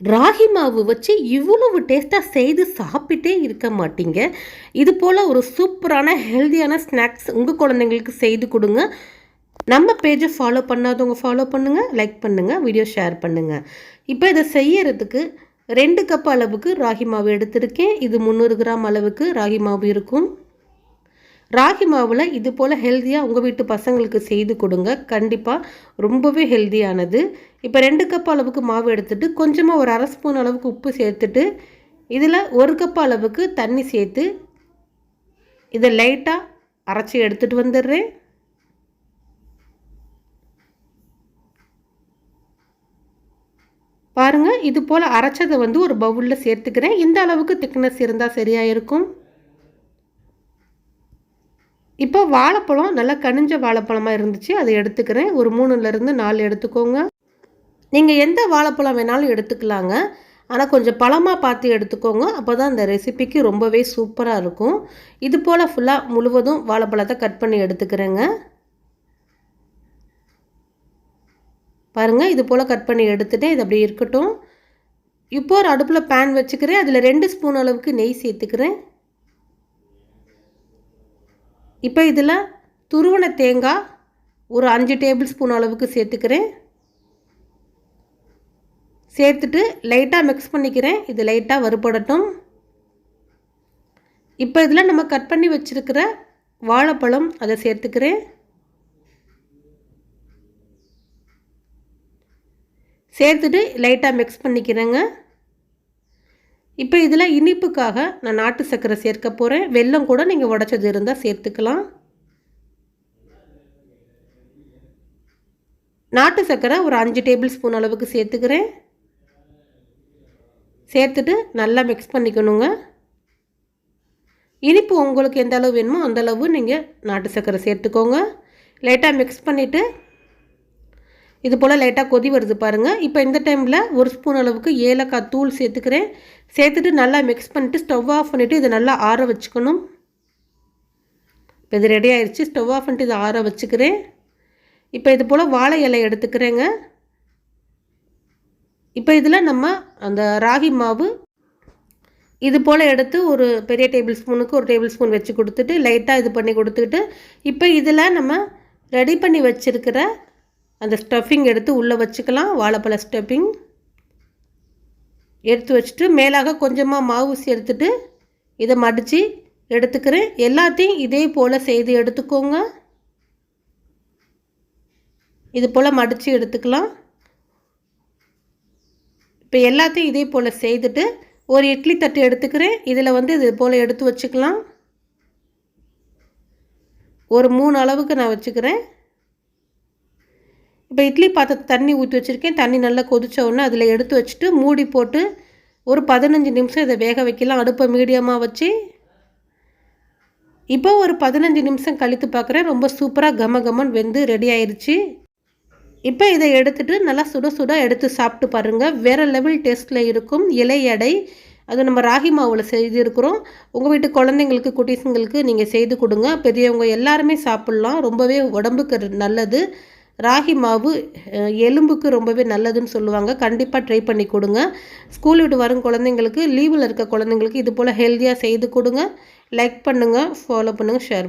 ராகி மாவு வச்சு இவ்வளவு டேஸ்ட்டாக செய்து சாப்பிட்டே இருக்க மாட்டீங்க. இது போல் ஒரு சூப்பரான ஹெல்த்தியான ஸ்நாக்ஸ் உங்கள் குழந்தைங்களுக்கு செய்து கொடுங்க. நம்ம பேஜை ஃபாலோ பண்ணாதவங்க ஃபாலோ பண்ணுங்கள் லைக் பண்ணுங்கள் வீடியோ ஷேர் பண்ணுங்கள் இப்போ இதை செய்யறதுக்கு ரெண்டு கப் அளவுக்கு ராகி மாவு எடுத்திருக்கேன். இது முந்நூறு கிராம் அளவுக்கு ராகி மாவு இருக்கும். ராகி மாவில் இது போல் ஹெல்த்தியாக உங்கள் வீட்டு பசங்களுக்கு செய்து கொடுங்க. கண்டிப்பாக ரொம்பவே ஹெல்த்தியானது இப்போ ரெண்டு கப் அளவுக்கு மாவு எடுத்துட்டு கொஞ்சமாக ஒரு அரை ஸ்பூன் அளவுக்கு உப்பு சேர்த்துட்டு இதில் ஒரு கப் அளவுக்கு தண்ணி சேர்த்து இதை லைட்டாக அரைச்சி எடுத்துகிட்டு வந்துடுறேன். பாருங்கள் இது போல் அரைச்சதை வந்து ஒரு பவுலில் சேர்த்துக்கிறேன். இந்த அளவுக்கு திக்னஸ் இருந்தால் சரியாக இருக்கும். இப்போ வாழைப்பழம் நல்லா கனிஞ்ச வாழைப்பழமாக இருந்துச்சு. அதை எடுத்துக்கிறேன். ஒரு மூணுலேருந்து நாலு எடுத்துக்கோங்க. நீங்கள் எந்த வாழைப்பழம் வேணாலும் எடுத்துக்கலாங்க. ஆனால் கொஞ்சம் பழமாக பார்த்து எடுத்துக்கோங்க. அப்போ தான் அந்த ரெசிபிக்கு ரொம்பவே சூப்பராக இருக்கும். இது போல் ஃபுல்லாக முழுவதும் வாழைப்பழத்தை கட் பண்ணி எடுத்துக்கிறேங்க. பாருங்கள் இது போல் கட் பண்ணி எடுத்துகிட்டு இது அப்படியே இருக்கட்டும். இப்போ ஒரு அடுப்பில் பேன் வச்சுக்கிறேன். அதில் ரெண்டு ஸ்பூன் அளவுக்கு நெய் சேர்த்துக்கிறேன். இப்போ இதில் துருவன தேங்காய் ஒரு அஞ்சு டேபிள் ஸ்பூன் அளவுக்கு சேர்த்துக்கிறேன். சேர்த்துட்டு லைட்டாக மிக்ஸ் பண்ணிக்கிறேன். இது லைட்டாக வறுபடட்டும். இப்போ இதில் நம்ம கட் பண்ணி வச்சுருக்கிற வாழைப்பழம் அதை சேர்த்துக்கிறேன். சேர்த்துட்டு லைட்டாக மிக்ஸ் பண்ணிக்கிறேங்க. இப்போ இதில் இனிப்புக்காக நான் நாட்டு சர்க்கரை சேர்க்க போகிறேன். வெல்லம் கூட நீங்கள் உடச்சது இருந்தால் சேர்த்துக்கலாம். நாட்டு சர்க்கரை ஒரு அஞ்சு டேபிள் ஸ்பூன் அளவுக்கு சேர்த்துக்கிறேன். சேர்த்துட்டு நல்லா மிக்ஸ் பண்ணிக்கணுங்க. இனிப்பு உங்களுக்கு எந்த அளவு வேணுமோ அந்தளவு நீங்கள் நாட்டு சர்க்கரை சேர்த்துக்கோங்க. லைட்டாக மிக்ஸ் பண்ணிவிட்டு இது போல் லைட்டாக கொதி வருது பாருங்கள் இப்போ இந்த டைமில் ஒரு ஸ்பூன் அளவுக்கு ஏலக்காய் தூள் சேர்த்துக்கிறேன். சேர்த்துட்டு நல்லா மிக்ஸ் பண்ணிவிட்டு ஸ்டவ் ஆஃப் பண்ணிவிட்டு இதை நல்லா ஆற வச்சுக்கணும். இப்போ இது ரெடி ஆயிடுச்சு ஸ்டவ் ஆஃப் பண்ணிட்டு இதை ஆற வச்சுக்கிறேன். இப்போ இது போல் வாழை இலை எடுத்துக்கிறேங்க. இப்போ இதில் நம்ம அந்த ராகி மாவு இது போல் எடுத்து ஒரு பெரிய டேபிள் ஸ்பூனுக்கு ஒரு டேபிள் ஸ்பூன் வச்சு கொடுத்துட்டு லைட்டாக இது பண்ணி கொடுத்துக்கிட்டு இப்போ இதில் நம்ம ரெடி பண்ணி வச்சுருக்கிற அந்த ஸ்டஃபிங் எடுத்து உள்ளே வச்சுக்கலாம். வாழைப்பழ ஸ்டஃபிங் எடுத்து வச்சுட்டு மேலாக கொஞ்சமாக மாவுசி சேர்த்துட்டு இதை மடித்து எடுத்துக்கிறேன். எல்லாத்தையும் இதே போல் செய்து எடுத்துக்கோங்க. இது போல் மடித்து எடுத்துக்கலாம். இப்போ எல்லாத்தையும் இதே போல் செய்துட்டு ஒரு இட்லி தட்டு எடுத்துக்கிறேன். இதில் வந்து இது போல் எடுத்து வச்சுக்கலாம். ஒரு மூணு அளவுக்கு நான் வச்சுக்கிறேன். இப்போ இட்லி பாத்திரத்து தண்ணி ஊற்றி வச்சுருக்கேன். தண்ணி நல்லா கொதித்த உடனே அதில் எடுத்து வச்சுட்டு மூடி போட்டு ஒரு பதினஞ்சு நிமிஷம் இதை வேக வைக்கலாம். அடுப்பை மீடியமாக வச்சு. இப்போ ஒரு பதினஞ்சு நிமிஷம் கழித்து பார்க்குறேன். ரொம்ப சூப்பராக கம கமன் வெந்து ரெடி ஆயிடுச்சு இப்போ இதை எடுத்துகிட்டு நல்லா சுட சுட எடுத்து சாப்பிட்டு பாருங்கள் வேறு லெவல் டேஸ்ட்டில் இருக்கும். இலை எடை. அது நம்ம ராகி மாவில் செய்திருக்கிறோம். உங்கள் வீட்டு குழந்தைங்களுக்கு குட்டீஸுங்களுக்கு நீங்கள் செய்து கொடுங்க. பெரியவங்க எல்லாருமே சாப்பிட்லாம். ரொம்பவே உடம்புக்கு நல்லது. ராகி மாவு எலும்புக்கு ரொம்பவே நல்லதுன்னு சொல்லுவாங்க. கண்டிப்பாக ட்ரை பண்ணி கொடுங்க. ஸ்கூல் விட்டு வரும் குழந்தைங்களுக்கு லீவில் இருக்க குழந்தைங்களுக்கு இது போல் ஹெல்த்தியாக செய்து கொடுங்க. லைக் பண்ணுங்கள் ஃபாலோ பண்ணுங்கள் ஷேர் பண்ணுங்கள்